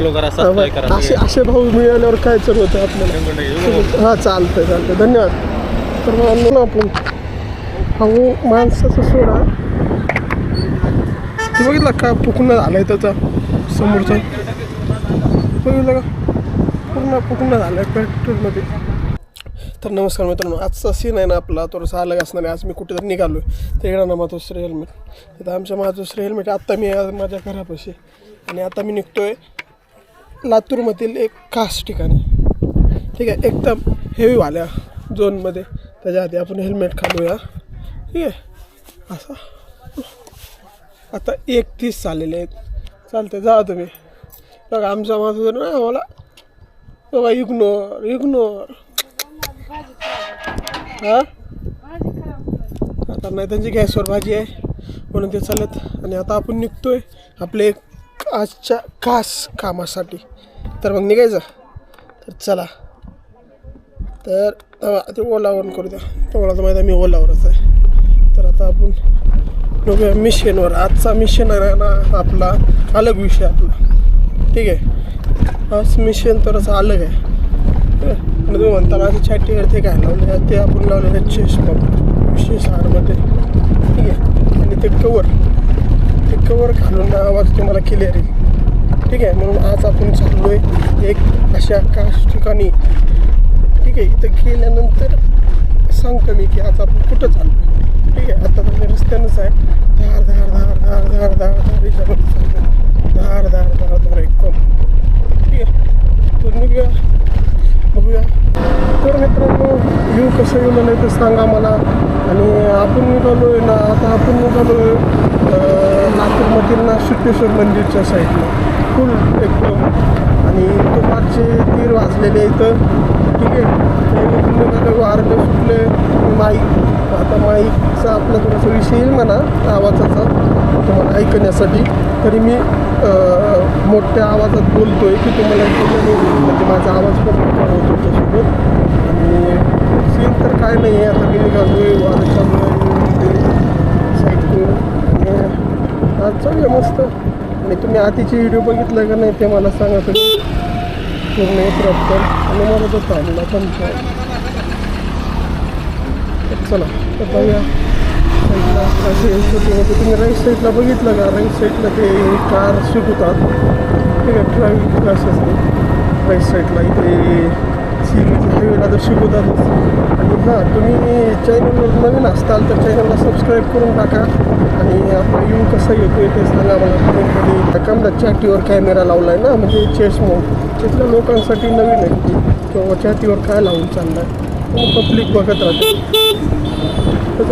Follow करा subscribe करा असे असे भाऊ मिळाल्यावर काय चालू होतं आपल्याला. हां चालतंय चालतंय. धन्यवाद. तर मग आणलो ना आपण. भाऊ माणसाचं सोडा ते बघितलं का? पुकणं झालंय त्याचा. समोरचा. बघितलं का? पूर्ण पुकणं झालंय ट्रॅक्टरमध्ये तर नमस्कार मित्रांनो आजचा सीन आहे ना आपला. थोडासा अलग असणार आहे. आज मी कुठेतरी निघालो आहे ते ना मातोश्री हेल्मेट आता आमच्या मातोश्री हेल्मेट आत्ता मी माझ्या घरापाशी. आणि आता मी निघतोय. लातूरमधील एक खास ठिकाणी. ठीक आहे एकदम हेवीवाल्या झोनमध्ये त्याच्या आधी आपण हेल्मेट खालूया ठीक आहे असं. आता एक तीस चाललेले आहेत. चालते जा तुम्ही. बघा आमचा माझं जर ना आम्हाला बघा इग्नोर इग्नोर हां? आता नाही त्यांची गॅसवर भाजी आहे. म्हणून ते चालत आणि आता आपण निघतोय आपले एक आजच्या खास कामासाठी. तर मग निघायचं. तर चला. तर ते ओलावर करू द्या तुम्हाला तर माहिती आहे मी ओलावरच आहे. तर आता आपण बघूया मिशनवर. आजचा मिशन आहे ना आपला अलग विषय आपला. ठीक आहे? आज मिशन थोडंसं अलग आहे. ठीक आहे? तुम्ही म्हणता माझ्या छातीवर ते काय लावले ते आपण लावलेलं आहे चेस्ट पंप विशेष हारमध्ये ठीक आहे? आणि ते कवर ते कवर घालून आवाज तुम्हाला क्लिअर येईल. ठीक आहे म्हणून आज आपण चाललो आहे एक अशा काश ठिकाणी. ठीक आहे इथं गेल्यानंतर सांगतो मी की आज आपण कुठं चाललो ठीक आहे आता तर मी रस्त्यानंच आहे. धार धार धार धार धार धार धार याच्यामध्ये चाललो धार धार धार धार एकदम. ठीक आहे तर निघूया. बघूया. तर मित्रांनो व्ह्यू कसं येऊ नाही ते सांगा मला. आणि आपण निघालो आहे ना आता आपण निघालो आहे नागपूरमधील सुटेश्वर मंदिरच्या साईडला. फुल एकदम. आणि दुपारचे तीर वाजलेले इथं. ठीक आहे. ते वारले सुटले माईक आता माईकचा आपला थोडासा विषय येईल म्हणा आवाजाचा तुम्हाला ऐकण्यासाठी. तरी मी मोठ्या आवाजात बोलतो आहे की तुम्हाला म्हणजे माझा आवाज पण मोठा होतो त्यासोबत आणि सीन तर काय नाही आहे आता मी निघालो आहे. वारं चालू आहे साईड करून आणि आज चालू आहे मस्त. आणि तुम्ही आधीचे व्हिडिओ बघितलं का नाही ते मला सांगा तुम्ही. पूर्ण प्रॉपर आणि मला तो थांबला पण चला तर बघूया. शूटिंग तुम्ही राईट साईडला बघितलं का? राईट साईडला ते कार शिकवतात ठीक आहे ड्रायव्हिंग क्लासेस राईट साईडला इथे सी हायवेला तर शिकवतातच हां तुम्ही चॅनल नवीन असताल तर चॅनलला सबस्क्राईब करून टाका. आणि आपला येऊ कसा येतो ते सांगा मला. कमेंटमध्ये कमला चॅटीवर कॅमेरा लावला आहे ना म्हणजे चेस मोड तिथल्या लोकांसाठी नवीन आहे की किंवा चॅटीवर काय लावून चाललं आहे पब्लिक बघत राहते. तर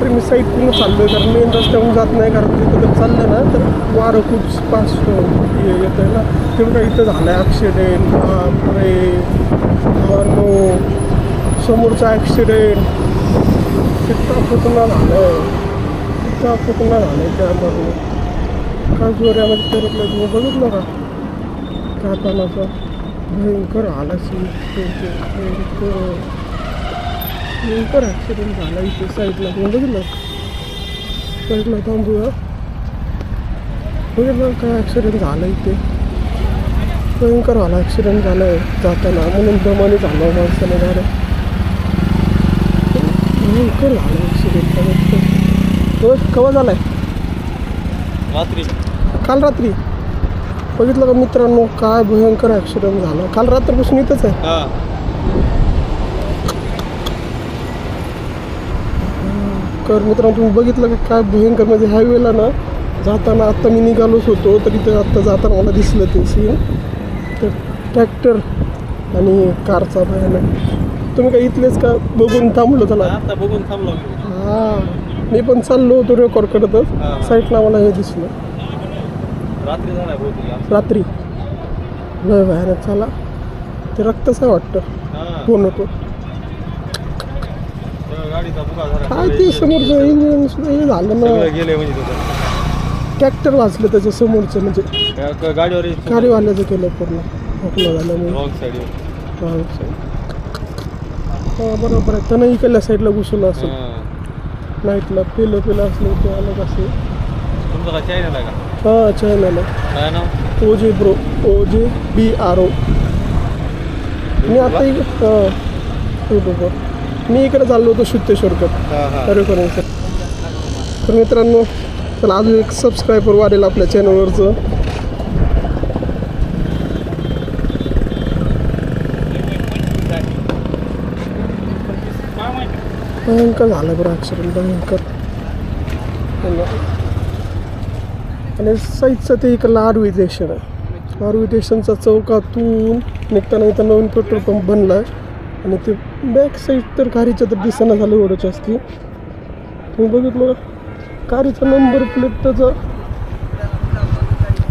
तर मी साईड पूर्ण चाललो आहे कारण मेन रस्त्यावरून जात नाही. कारण तिथं जर चाललं ना तर वारं खूप पास येतं आहे ना. तेवढं इथं झालं आहे ॲक्सिडेंट बापरे नो समोरचा ॲक्सिडेंट इतका फुटणं झालं आहे इतका फुटणं झालं आहे त्यामधून काय जोऱ्यामध्ये करतलं तुम्ही बघितलं का? जातानाचा भयंकर आलाची भयंकर ॲक्सिडेंट झाला इथे साईडला तुम्ही बघितलं? साईडला थांबूया. बघितलं काय ॲक्सिडेंट झाला इथे? भयंकर झाला ॲक्सिडेंट झाला आहे जाताना. म्हणून दमाने झालं माणसाने झालं ॲक्सिडेंट तो केव्हा झाला आहे रात्री. काल रात्री. बघितलं का मित्रांनो काय भयंकर ॲक्सिडेंट झाला. काल रात्रपासून इथंच आहे. कर मित्रांनो तुम्ही बघितलं का काय भयंकर म्हणजे हायवेला ना जाताना आत्ता मी निघालोच होतो तर इथं आत्ता जाताना मला दिसलं ते सीन तर ट्रॅक्टर आणि कारचा भयानक तुम्ही काय इथलेच का? बघून थांबलो त्याला आता बघून थांबलो मी. हां. मी पण चाललो होतो रेकॉर्ड करतच. हां. साईडला मला हे दिसलं. रात्री झाला रात्री. लय भयानक झाला. ते रक्तच आहे वाटतं. हा. पूर्ण तो सगळं गाडीचा बुका झाला. काय ते समोरचं इंजिन सुद्धा हे झालं ना. गेले म्हणजे ट्रॅक्टर वाचलं त्याच्या समोरचं म्हणजे. गाडीवर गाडीवाल्याचं केलं पूर्ण. झालं रॉंग साईड हा बरोबर आहे. त्यानं इकडल्या साईडला घुसलं असेल नाईटला पिलं पिलं असलं ते अलग असेल तुमचा काय चॅनल आहे का? हा चायनाला. काय नाव? ओजे ब्रो ओ जे बी आर ओ. मी आता इक- हां यूट्यूबवर मी इकडे चाललो होतो शुद्धेश्वरकर रेफरन्स तर मित्रांनो चला अजून एक सबस्क्रायबर वाढेल आपल्या चॅनलवरचं भयंकर झालं बरं ॲक्सिडेंट भयंकर. आणि साईडचं ते इकडलं आरवी स्टेशन आहे. आरवी स्टेशनचा चौकातून निघताना इथं नवीन पेट्रोल पंप बनला आहे. आणि ते बॅक साईड तर गाडीच्या तर दिसणं झालं एवढंच असते तुम्ही बघितलं गाडीचा नंबर प्लेट त्याचा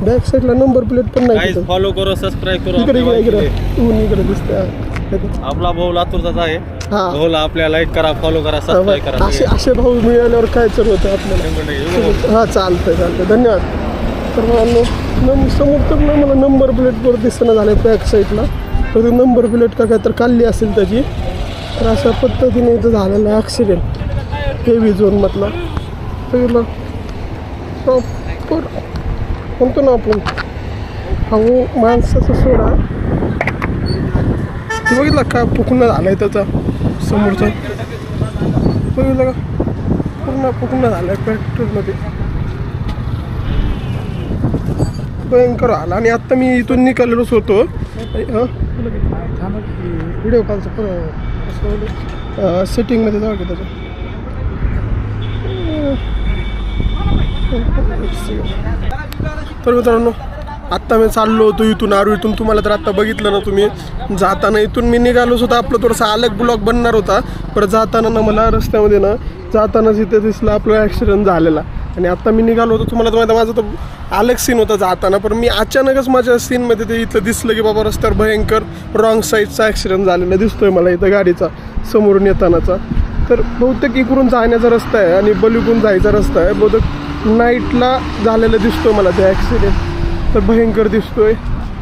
बॅक साईडला नंबर प्लेट पण नाही. फॉलो करो सबस्क्राईब करो इकडे इकडे इकडे. वाहिनीला. ऊन इकडे दिसते हा. आपला भाऊ लातूरचाच आहे. भाऊला आपल्या लाईक करा फॉलो करा सबस्क्राईब करा. असे असे भाऊ मिळाल्यावर काय चालू होतं आपल्याला. भाऊ. हां चालतंय चालतंय. धन्यवाद. तर मला नम समोर तर ना मला नंबर प्लेटवर दिसणं झालं बॅक साईडला तर ते नंबर प्लेट का काय तर काढली असेल त्याची तर अशा पद्धतीने इथं झालेलं आहे ॲक्सिडेंट हेवी झोनमधला बघितलं प्रॉपर म्हणतो ना आपण अहो माणसाचा सोडा. बघितलं का? पुकणं झालं आहे त्याचा. समोरचा बघितलं का? पूर्ण पूर्ण झालं आहे पेट्रोलमध्ये. भयंकर आला. आणि आत्ता मी इथून निघालेलोच होतो. व्हिडिओ कॉलचं सेटिंगमध्ये जाऊ की त्याचं. तर मित्रांनो आत्ता मी चाललो होतो इथून आरू इथून तुम्हाला तर आत्ता बघितलं ना तुम्ही. जाताना इथून मी निघालोच होता. आपलं थोडासा अलग ब्लॉक बनणार होता. पर जाताना ना मला रस्त्यामध्ये ना जातानाच इथे दिसला आपला ॲक्सिडेंट झालेला. आणि आत्ता मी निघालो होतो. तुम्हाला तर माहिती माझा तर अलग सीन होता जाताना. पण मी अचानकच माझ्या सीनमध्ये ते इथलं दिसलं की बाबा रस्त्यावर भयंकर रॉंग साईडचा ॲक्सिडेंट झालेला दिसतोय मला इथं गाडीचा समोरून येतानाचा. तर बहुतेक इकडून जाण्याचा रस्ता आहे आणि बलिकून जायचा रस्ता आहे. बहुतेक नाईटला झालेलं दिसतो मला ते ॲक्सिडेंट तर भयंकर दिसतोय.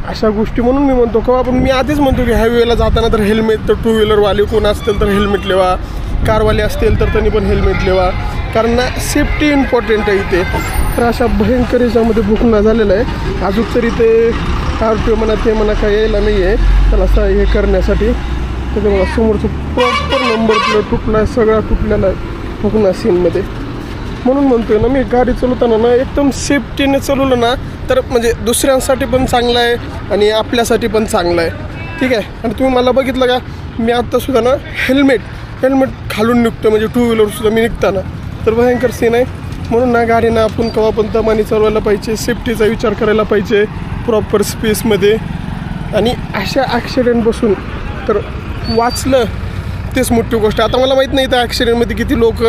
अशा गोष्टी म्हणून मी म्हणतो का आपण मी आधीच म्हणतो की हायवेला जाताना तर हेल्मेट तर टू व्हीलरवाले कोण असतील तर हेल्मेट लेवा. कारवाले असतील तर त्यांनी पण हेल्मेट लेवा. कारण ना सेफ्टी इम्पॉर्टंट आहे इथे. तर अशा भयंकर याच्यामध्ये भुकणा झालेलं आहे. अजून तरी ते आर टी ओ म्हणा ते म्हणा काय यायला नाही आहे त्याला असं हे करण्यासाठी. त्याच्या मला समोरचं प्रॉपर नंबर प्लेट तुटला आहे सगळा तुटलेला आहे. भुकणा सीनमध्ये म्हणून म्हणतोय ना मी गाडी चालवताना ना एकदम सेफ्टीने चालवलं ना तर म्हणजे दुसऱ्यांसाठी पण चांगलं आहे आणि आपल्यासाठी पण चांगलं आहे. ठीक आहे? आणि तुम्ही मला बघितलं का? मी आत्तासुद्धा ना हेल्मेट हेल्मेट घालून निघतो म्हणजे टू व्हीलरसुद्धा मी निघताना. तर भयंकर सीन आहे. म्हणून ना गाडीनं आपण केव्हा पण दमाने चालवायला पाहिजे सेफ्टीचा विचार करायला पाहिजे प्रॉपर स्पेसमध्ये आणि अशा ॲक्सिडेंट बसून तर वाचलं तेच मोठी गोष्ट. आता मला माहीत नाही त्या ॲक्सिडेंटमध्ये किती लोक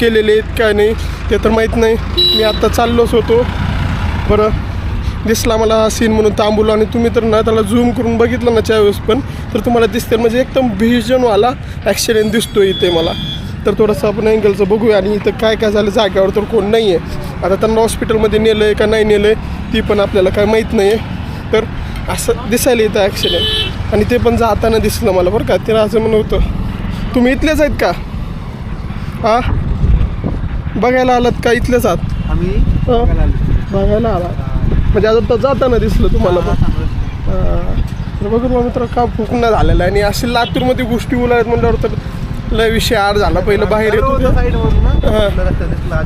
केलेले आहेत काय नाही. ते तर माहीत नाही. मी आत्ता चाललोच होतो. बरं. दिसला मला हा सीन म्हणून थांबवलो आणि तुम्ही तर ना त्याला झूम करून बघितलं ना त्यावेळेस पण तर तुम्हाला दिसते म्हणजे एकदम भीजनवाला ॲक्सिडेंट दिसतो इथे मला. तर थोडंसं आपण अँगलचं बघूया आणि इथं काय काय झालं जाग्यावर तर कोण नाही आहे आता त्यांना हॉस्पिटलमध्ये नेलं आहे का नाही नेलं आहे ती पण आपल्याला काय माहीत नाही आहे तर असं दिसायला येतं ॲक्सिडेंट आणि ते पण जाताना दिसलं मला बरं का. ते असं म्हणून होतं. तुम्ही इथलेच आहेत का? हा बघायला आलात का? इथलेच आहात. आम्ही. बघायला आला. म्हणजे आता तर जाताना दिसलं तुम्हाला पण. हा. तर बघून मग मित्र का फुकणं झालेलं आहे? आणि असे लातूरमध्ये गोष्टी उलायत म्हणल्यावर तर लय विषय आड झाला. पहिलं बाहेर येत होते.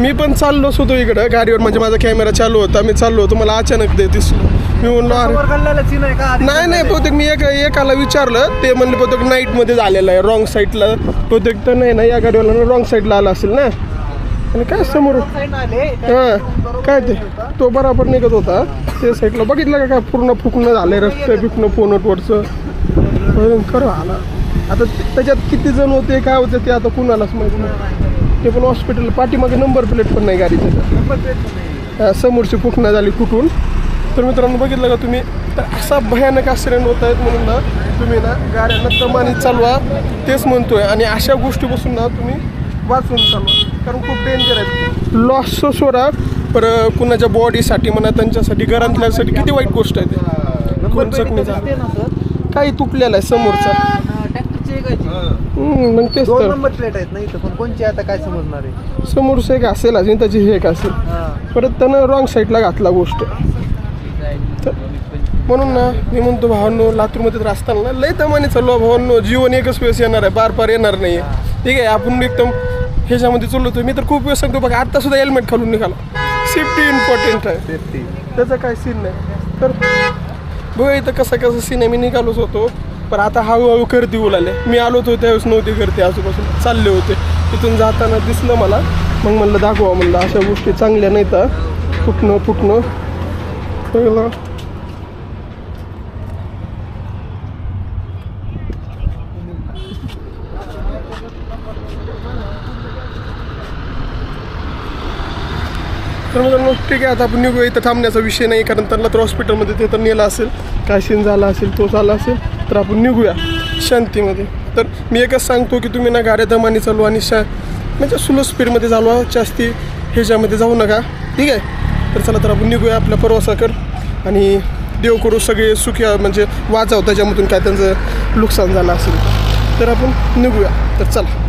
मी पण चाललोच होतो इकडं. गाडीवर म्हणजे माझा कॅमेरा चालू होता. मी चाललो होतो. मला अचानक ते दिसलं मी म्हणलो अरे. नाही नाही बहुतेक मी एक एकाला विचारलं ते म्हणले बहुतेक नाईटमध्ये झालेलं आहे रॉंग साईडला बहुतेक तर नाही ना या गाडीवाला रॉंग साईडला आला असेल ना? आणि काय समोर? हां काय ते तो? बराबर निघत होता. ते साईडला बघितलं का काय पूर्ण फुकणं झालंय रस्ते बिकणं पोनटवरचं भयंकर आला. आता त्याच्यात किती जण होते काय होते ते आता कुणालाच माहिती नाही. ते पण हॉस्पिटल पाठीमागे नंबर प्लेट पण नाही गाडीचं. समोरची फुकणं झाली कुठून? तर मित्रांनो बघितलं का तुम्ही? तर असा भयानक ॲक्सिडेंट होत आहेत म्हणून ना तुम्ही ना गाड्यांना प्रमाणित चालवा. तेच म्हणतोय. आणि अशा गोष्टीपासून ना तुम्ही वाचून चालवा. कारण खूप डेंजर आहे लॉस सोडा. पर कुणाच्या बॉडीसाठी म्हणा त्यांच्यासाठी घरातल्यासाठी किती वाईट गोष्ट आहे ते. कोण जखमी झालं. काही तुटलेलं आहे समोरचा. मग तेच दोन तर. नंबर प्लेट आहेत ना इथं. पण कोणची आता काय समजणार आहे? समोरचं एक असेल अजून त्याची हे एक असेल. परत त्यानं रॉंग साईडला घातला गोष्ट. म्हणून ना मी म्हणतो भावांनो लातूरमध्ये तर असताना ना लय दमाने चाललो. भावांनो जीवन एकच वेळेस येणार आहे. बार पार येणार नाही. आहे ठीक आहे आपण एकदम ह्याच्यामध्ये चाललो होतो. मी तर खूप वेळ सांगतो बघा आत्ता सुद्धा हेल्मेट खालून निघाला. सेफ्टी इम्पॉर्टंट आहे. सेफ्टी त्याचा काय सीन नाही. तर बघा इथं कसा कसा सीन आहे. मी निघालोच होतो. पण आता हळूहळू गर्दी उलाले मी आलो होतो त्यावेळेस नव्हती गर्दी. आजूबाजूला चालले होते. तिथून जाताना दिसलं मला. मग म्हणलं दाखवा म्हणलं. अशा गोष्टी चांगल्या नाही तर फुटणं फुटणं. तर मित्रांनो ठीक आहे आता आपण निघूया. इथं थांबण्याचा विषय नाही कारण त्यांना तर हॉस्पिटलमध्ये ते तर नेलं असेल. काय सीन झाला असेल तो झाला असेल तर आपण निघूया शांतीमध्ये. तर मी एकच सांगतो की तुम्ही ना गाड्या दमाने चालू आणि शा म्हणजे स्लो स्पीडमध्ये चालवा जास्ती ह्याच्यामध्ये जाऊ नका. ठीक आहे? तर चला तर आपण निघूया आपल्या प्रवासाकर आणि देव करू सगळे सुखी म्हणजे वाचाव त्याच्यामधून काय त्यांचं नुकसान झालं असेल. तर आपण निघूया. तर चला.